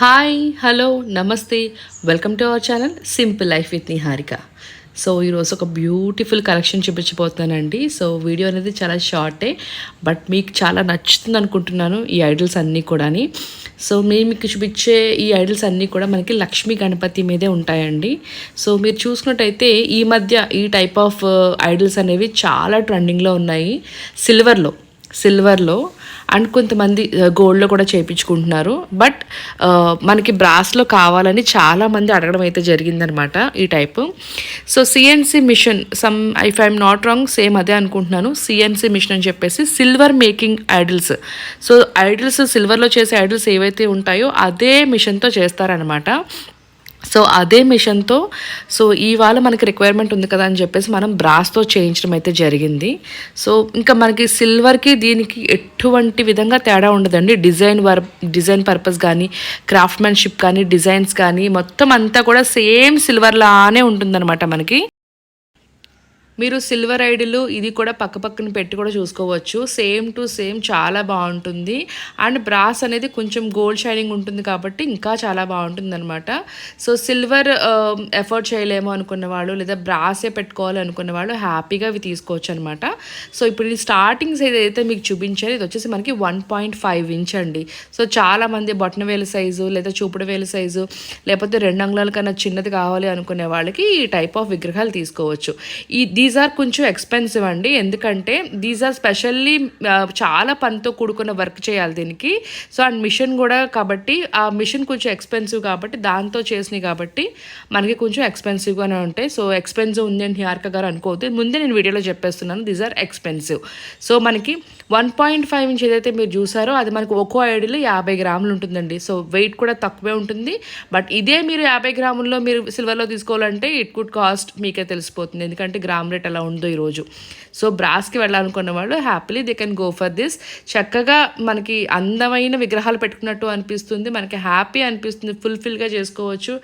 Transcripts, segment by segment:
Hi hello నమస్తే. Welcome to our channel simple life with Niharika so ఈరోజు ఒక beautiful collection చూపించబోతున్నానండి. So video అనేది చాలా షార్టే బట్ మీకు చాలా నచ్చుతుంది అనుకుంటున్నాను ఈ ఐడల్స్ అన్నీ కూడాని. సో మేము మీకు చూపించే ఈ ఐడల్స్ అన్నీ కూడా మనకి లక్ష్మీ గణపతి మీదే ఉంటాయండి. సో మీరు చూసుకున్నట్టయితే ఈ మధ్య ఈ టైప్ ఆఫ్ ఐడల్స్ అనేవి చాలా ట్రెండింగ్లో ఉన్నాయి. సిల్వర్లో సిల్వర్లో అండ్ కొంతమంది గోల్డ్లో కూడా చేయించుకుంటున్నారు. బట్ మనకి బ్రాస్లో కావాలని చాలామంది అడగడం అయితే జరిగిందనమాట ఈ type. So CNC machine some if I'm not wrong same అదే అనుకుంటున్నాను. సిఎన్సి మిషన్ అని చెప్పేసి silver making idols. So idols సిల్వర్లో చేసే ఐడిల్స్ ఏవైతే ఉంటాయో అదే మిషన్తో చేస్తారనమాట. సో అదే మిషన్తో సో ఇవాళ మనకి రిక్వైర్మెంట్ ఉంది కదా అని చెప్పేసి మనం బ్రాస్తో చేయించడం అయితే జరిగింది. సో ఇంకా మనకి సిల్వర్కి దీనికి ఎటువంటి విధంగా తేడా ఉండదండి. డిజైన్ వర్ డిజైన్ పర్పస్ కానీ క్రాఫ్ట్మెన్షిప్ కానీ డిజైన్స్ కానీ మొత్తం అంతా కూడా సేమ్ సిల్వర్ లానే ఉంటుందన్నమాట మనకి. మీరు సిల్వర్ ఐడిలు ఇది కూడా పక్క పక్కన పెట్టి కూడా చూసుకోవచ్చు. సేమ్ టు సేమ్ చాలా బాగుంటుంది. అండ్ బ్రాస్ అనేది కొంచెం గోల్డ్ షైనింగ్ ఉంటుంది కాబట్టి ఇంకా చాలా బాగుంటుంది అనమాట సో సిల్వర్ ఎఫర్ట్ um, చేయలేము అనుకున్న వాళ్ళు లేదా బ్రాసే పెట్టుకోవాలి అనుకున్న వాళ్ళు హ్యాపీగా అవి తీసుకోవచ్చు అనమాట సో ఇప్పుడు ఈ స్టార్టింగ్స్ ఏదైతే మీకు చూపించారు ఇది వచ్చేసి మనకి వన్ పాయింట్ ఫైవ్ ఇంచ్ అండి. సో చాలామంది బొట్టన వేలు సైజు లేదా చూపుడు వేలు సైజు లేకపోతే రెండు అంగుళాల కన్నా చిన్నది కావాలి అనుకునే వాళ్ళకి ఈ టైప్ ఆఫ్ విగ్రహాలు తీసుకోవచ్చు. ఈ దీస్ దీస్ ఆర్ కొంచెం ఎక్స్పెన్సివ్ అండి. ఎందుకంటే దీస్ ఆర్ స్పెషల్లీ చాలా పనితో కూడుకున్న వర్క్ చేయాలి దీనికి. సో అండ్ మిషన్ కూడా కాబట్టి ఆ మిషన్ కొంచెం ఎక్స్పెన్సివ్ కాబట్టి దాంతో చేసినాయి కాబట్టి మనకి కొంచెం ఎక్స్పెన్సివ్గానే ఉంటాయి. సో ఎక్స్పెన్సివ్ ఉంది అని హియార్క గారు అనుకోవద్దు. ముందే నేను వీడియోలో చెప్పేస్తున్నాను దీస్ ఆర్ ఎక్స్పెన్సివ్ సో మనకి వన్ పాయింట్ ఫైవ్ ఇంచ్ ఏదైతే మీరు చూసారో అది మనకు ఒక్కో ఐడిలో యాభై గ్రాములు ఉంటుందండి. సో వెయిట్ కూడా తక్కువే ఉంటుంది. బట్ ఇదే మీరు యాభై గ్రాముల్లో మీరు సిల్వర్లో తీసుకోవాలంటే ఇట్ కుడ్ కాస్ట్ మీకే తెలిసిపోతుంది. ఎందుకంటే గ్రామ్ రేట్ అలా ఉందో ఈరోజు సో బ్రాస్కి వెళ్ళాలనుకున్న వాళ్ళు happily they can go for this చక్కగా మనకి అందమైన విగ్రహాలు పెట్టుకున్నట్టు అనిపిస్తుంది. మనకి హ్యాపీ అనిపిస్తుంది ఫుల్ఫిల్గా చేసుకోవచ్చు.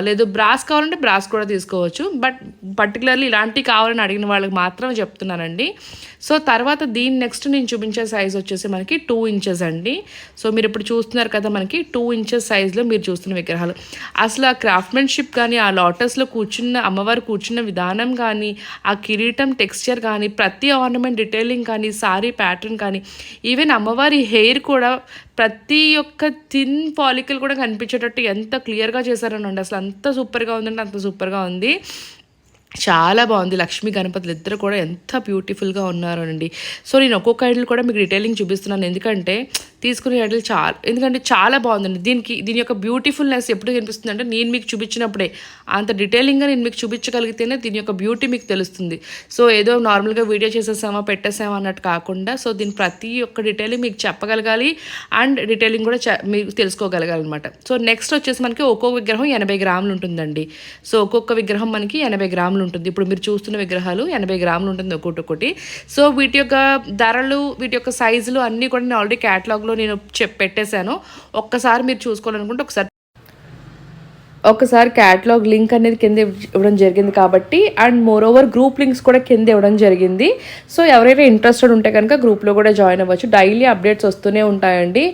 లేదు బ్రాస్ కావాలంటే బ్రాస్ కూడా తీసుకోవచ్చు. బట్ పర్టికులర్లీ ఇలాంటివి కావాలని అడిగిన వాళ్ళకి మాత్రం చెప్తున్నానండి. సో తర్వాత దీని నెక్స్ట్ నేను చూపించే సైజ్ వచ్చేసి మనకి టూ ఇంచెస్ అండి. సో మీరు ఇప్పుడు చూస్తున్నారు కదా మనకి టూ ఇంచెస్ సైజ్లో మీరు చూస్తున్న విగ్రహాలు. అసలు ఆ క్రాఫ్ట్మెన్షిప్ కానీ ఆ లోటస్లో కూర్చున్న అమ్మవారు కూర్చున్న విధానం కానీ ఆ కిరీటం టెక్స్చర్ కానీ ప్రతి ఆర్నమెంట్ డీటెయిలింగ్ కానీ సారీ ప్యాటర్న్ కానీ ఈవెన్ అమ్మవారి హెయిర్ కూడా ప్రతి ఒక్క థిన్ పాలికల్ కూడా కనిపించేటట్టు ఎంత క్లియర్గా చేశారనండి. అసలు అంత సూపర్గా ఉందంటే అంత సూపర్గా ఉంది. చాలా బాగుంది. లక్ష్మీ గణపతులు ఇద్దరు కూడా ఎంత బ్యూటిఫుల్గా ఉన్నారండి సో నేను ఒక్కొక్క ఐడల్ కూడా మీకు డీటెయిలింగ్ చూపిస్తున్నాను. ఎందుకంటే తీసుకునే ఐడల్ చాలా ఎందుకంటే చాలా బాగుందండి. దీనికి దీని యొక్క బ్యూటిఫుల్నెస్ ఎప్పుడు కనిపిస్తుంది అంటే నేను మీకు చూపించినప్పుడే. అంత డీటెయిలింగ్గా నేను మీకు చూపించగలిగితేనే దీని యొక్క బ్యూటీ మీకు తెలుస్తుంది. సో ఏదో నార్మల్గా వీడియో చేసేసామా పెట్టేసామా అన్నట్టు కాకుండా సో దీని ప్రతి ఒక్క డీటెయిలింగ్ మీకు చెప్పగలగాలి. అండ్ డీటెయిలింగ్ కూడా మీకు తెలుసుకోగలగాలి అనమాట సో నెక్స్ట్ వచ్చేసి మనకి ఒక్కొక్క విగ్రహం ఎనభై గ్రాములు ఉంటుందండి. సో ఒక్కొక్క విగ్రహం మనకి ఎనభై గ్రాములు గ్రాములు ఉంటుంది. ఇప్పుడు మీరు చూస్తున్న విగ్రహాలు ఎనభై గ్రాములు ఉంటుంది ఒకటి ఒకటి. సో వీటి యొక్క ధరలు వీటి యొక్క సైజులు అన్నీ కూడా నేను ఆల్రెడీ క్యాటలాగ్లో నేను చెప్ పెట్టేశాను. ఒక్కసారి మీరు చూసుకోవాలనుకుంటే ఒకసారి ఒకసారి క్యాట్లాగ్ లింక్ అనేది కింద ఇవ్వడం జరిగింది కాబట్టి and more over group links కూడా కింద ఇవ్వడం జరిగింది. సో ఎవరైనా ఇంట్రెస్టెడ్ ఉంటే కనుక గ్రూప్లో కూడా జాయిన్ అవ్వచ్చు. డైలీ అప్డేట్స్ వస్తూనే ఉంటాయండి.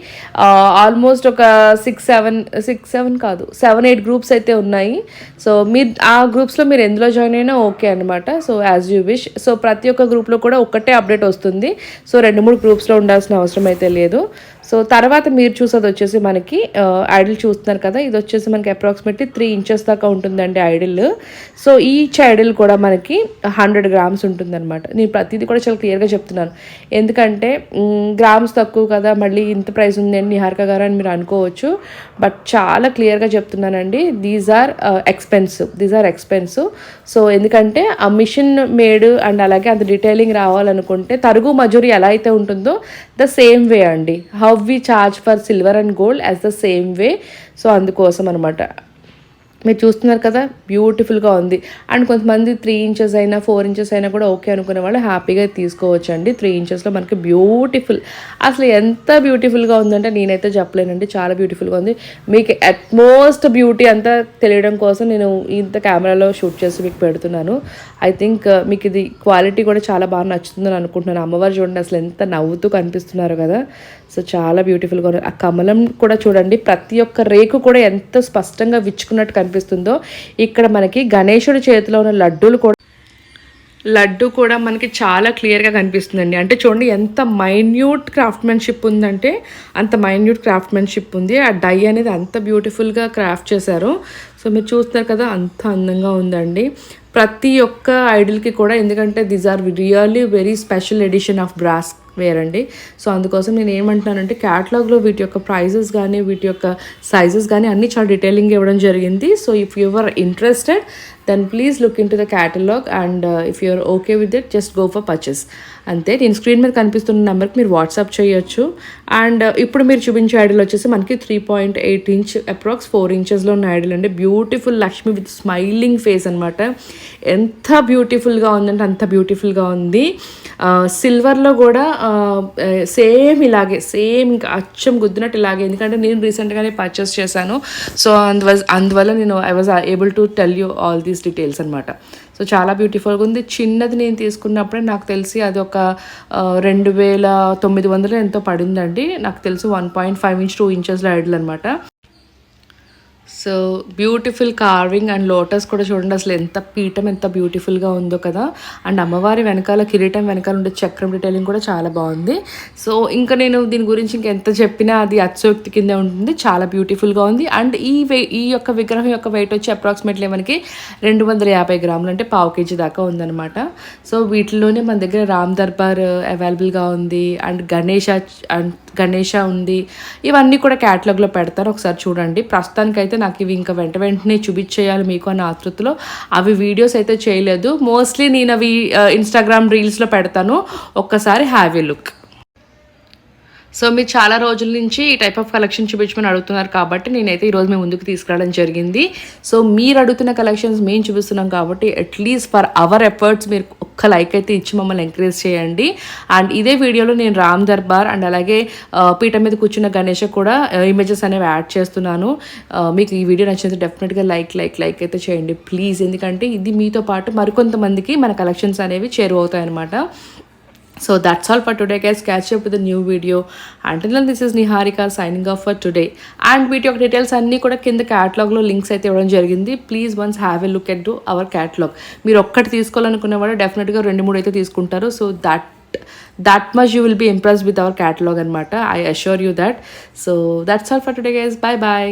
ఆల్మోస్ట్ ఒక సిక్స్ సెవెన్ సిక్స్ సెవెన్ కాదు సెవెన్ ఎయిట్ గ్రూప్స్ అయితే ఉన్నాయి. సో మీరు ఆ గ్రూప్స్లో మీరు ఎందులో జాయిన్ అయినా ఓకే అనమాట so as you wish so ప్రతి ఒక్క గ్రూప్లో కూడా ఒక్కటే అప్డేట్ వస్తుంది. సో రెండు మూడు గ్రూప్స్లో ఉండాల్సిన అవసరం అయితే లేదు. సో తర్వాత మీరు చూసేది వచ్చేసి మనకి ఐడిల్ చూస్తున్నారు కదా ఇది వచ్చేసి మనకి అప్రాక్సిమేట్లీ త్రీ ఇంచెస్ దాకా ఉంటుందండి ఐడిల్. సో ఈచ్ ఐడిల్ కూడా మనకి హండ్రెడ్ గ్రామ్స్ ఉంటుందన్నమాట. నేను ప్రతిదీ కూడా చాలా క్లియర్గా చెప్తున్నాను. ఎందుకంటే గ్రామ్స్ తక్కువ కదా మళ్ళీ ఇంత ప్రైస్ ఉందండి నిహారిక గారు అని మీరు అనుకోవచ్చు. బట్ చాలా క్లియర్గా చెప్తున్నానండి these are expensive these are expensive so ఎందుకంటే ఆ మిషన్ మేడ్ అండ్ అలాగే అంత డీటెయిలింగ్ రావాలనుకుంటే తరుగు మజూరి ఎలా అయితే ఉంటుందో ద సేమ్ వే అండి. How we charge for silver and gold as the same way so అందుకోసం అనమాట మీరు చూస్తున్నారు కదా బ్యూటిఫుల్గా ఉంది. అండ్ కొంతమంది త్రీ ఇంచెస్ అయినా ఫోర్ ఇంచెస్ అయినా కూడా ఓకే అనుకునే వాళ్ళు హ్యాపీగా తీసుకోవచ్చు అండి త్రీ ఇంచెస్లో మనకి బ్యూటిఫుల్ అసలు ఎంత బ్యూటిఫుల్గా ఉందంటే నేనైతే చెప్పలేనండి. చాలా బ్యూటిఫుల్గా ఉంది. మీకు అట్మోస్ట్ బ్యూటీ అంతా తెలియడం కోసం నేను ఇంత కెమెరాలో షూట్ చేసి మీకు పెడుతున్నాను. ఐ థింక్ uh, మీకు ఇది క్వాలిటీ కూడా చాలా బాగా నచ్చుతుందని అనుకుంటున్నాను. అమ్మవారు చూడండి అసలు ఎంత నవ్వుతూ కనిపిస్తున్నారు కదా. సో చాలా బ్యూటిఫుల్గా ఉంది. ఆ కమలం కూడా చూడండి ప్రతి ఒక్క రేకు కూడా ఎంత స్పష్టంగా విచ్చుకున్నట్టు కనిపి కనిపిస్తుందో. ఇక్కడ మనకి గణేశుడి చేతిలో ఉన్న లడ్డూలు కూడా లడ్డు కూడా మనకి చాలా క్లియర్గా కనిపిస్తుందండి. అంటే చూడండి ఎంత మైన్యూట్ క్రాఫ్ట్మెన్షిప్ ఉందంటే అంత మైన్యూట్ క్రాఫ్ట్మెన్షిప్ ఉంది. ఆ డై అనేది అంత బ్యూటిఫుల్గా క్రాఫ్ట్ చేశారు. సో మీరు చూస్తున్నారు కదా అంత అందంగా ఉందండి. ప్రతి ఒక్క ఐడిల్కి కూడా ఎందుకంటే these are really very special edition of brass ware అండి సో అందుకోసం నేను ఏమంటున్నానంటే క్యాటలాగ్లో వీటి యొక్క ప్రైజెస్ కానీ వీటి యొక్క సైజెస్ కానీ అన్నీ చాలా డీటెయిలింగ్ ఇవ్వడం జరిగింది. So if you are interested then please look into the catalogue and if you're okay with it just go for purchase అంతే నేను స్క్రీన్ మీద కనిపిస్తున్న నెంబర్కి మీరు వాట్సాప్ చేయొచ్చు. అండ్ uh, ఇప్పుడు మీరు చూపించే ఐడల్ వచ్చేసి మనకి three point eight inch approx four ఇంచెస్లో ఉన్న ఐడల్ అండి. Beautiful Lakshmi with smiling face అనమాట ఎంత బ్యూటిఫుల్గా ఉందంటే అంత బ్యూటిఫుల్గా ఉంది. Uh, సిల్వర్లో కూడా uh, సేమ్ ఇలాగే సేమ్ ఇంకా అచ్చం గుద్దినట్టు ఇలాగే. ఎందుకంటే నేను రీసెంట్గానే పర్చేస్ చేశాను. సో అందువల్ల అందువల్ల నేను I was able to tell you all these details అనమాట సో చాలా బ్యూటిఫుల్గా ఉంది. చిన్నది నేను తీసుకున్నప్పుడే నాకు తెలిసి అది ఒక రెండు వేల తొమ్మిది వందలు ఎంతో పడిందండి. నాకు తెలిసి one point five inch two ఇంచెస్లో idol అనమాట so beautiful carving and lotus కూడా చూడండి అసలు ఎంత పీఠం ఎంత బ్యూటిఫుల్గా ఉందో కదా. అండ్ అమ్మవారి వెనకాల కిరీటం వెనకాల ఉండే చక్రం డీటెయిలింగ్ కూడా చాలా బాగుంది. సో ఇంకా నేను దీని గురించి ఇంకా ఎంత చెప్పినా అది అత్యోక్తి కింద ఉంటుంది. చాలా బ్యూటిఫుల్గా ఉంది. అండ్ ఈ వే ఈ యొక్క విగ్రహం యొక్క వెయిట్ వచ్చి అప్రాక్సిమేట్లీ మనకి రెండు వందల యాభై గ్రాములు అంటే పావు కేజీ దాకా ఉందన్నమాట. సో వీటిలోనే మన దగ్గర రామ్ దర్బార్ uh, అవైలబుల్గా ఉంది. అండ్ గణేష అండ్ గణేష ఉంది. ఇవన్నీ కూడా క్యాటలాగ్లో పెడతారు. ఒకసారి చూడండి. ప్రస్తుతానికైతే నాకు ఇవి ఇంకా వెంట వెంటనే చూపించేయాలి మీకు అన్న ఆతృతలో. అవి వీడియోస్ అయితే చేయలేదు. మోస్ట్లీ నేను అవి ఇన్స్టాగ్రామ్ రీల్స్లో పెడతాను. ఒక్కసారి హ్యావ్ ఏ లుక్ సో మీరు చాలా రోజుల నుంచి ఈ టైప్ ఆఫ్ కలెక్షన్ చూపించమని అడుగుతున్నారు కాబట్టి నేనైతే ఈరోజు మేము ముందుకు తీసుకురావడం జరిగింది. సో మీరు అడుగుతున్న కలెక్షన్స్ మేము చూపిస్తున్నాం కాబట్టి అట్లీస్ట్ ఫర్ అవర్ ఎఫర్ట్స్ మీరు ఒక్క లైక్ అయితే ఇచ్చి మమ్మల్ని ఎంకరేజ్ చేయండి. అండ్ ఇదే వీడియోలో నేను రామ్ దర్బార్ అండ్ అలాగే పీఠ మీద కూర్చున్న గణేష్ కూడా ఇమేజెస్ అనేవి యాడ్ చేస్తున్నాను. మీకు ఈ వీడియో నచ్చితే డెఫినెట్గా లైక్ లైక్ లైక్ అయితే చేయండి. ప్లీజ్ ఎందుకంటే ఇది మీతో పాటు మరికొంతమందికి మన కలెక్షన్స్ అనేవి చేరువవుతాయి అనమాట So that's all for today guys. Catch up with a new video. Until then this is Niharika signing off for today. And వీటి యొక్క డీటెయిల్స్ అన్నీ కూడా కింద క్యాటలాగ్లో లింక్స్ అయితే ఇవ్వడం జరిగింది. Please once have a look at to our catalogue మీరు ఒక్కటి తీసుకోవాలనుకునేవాడు డెఫినెట్గా రెండు మూడు అయితే తీసుకుంటారు. So that that much you will be impress with our catalogue అనమాట I assure you that so that's all for today guys bye bye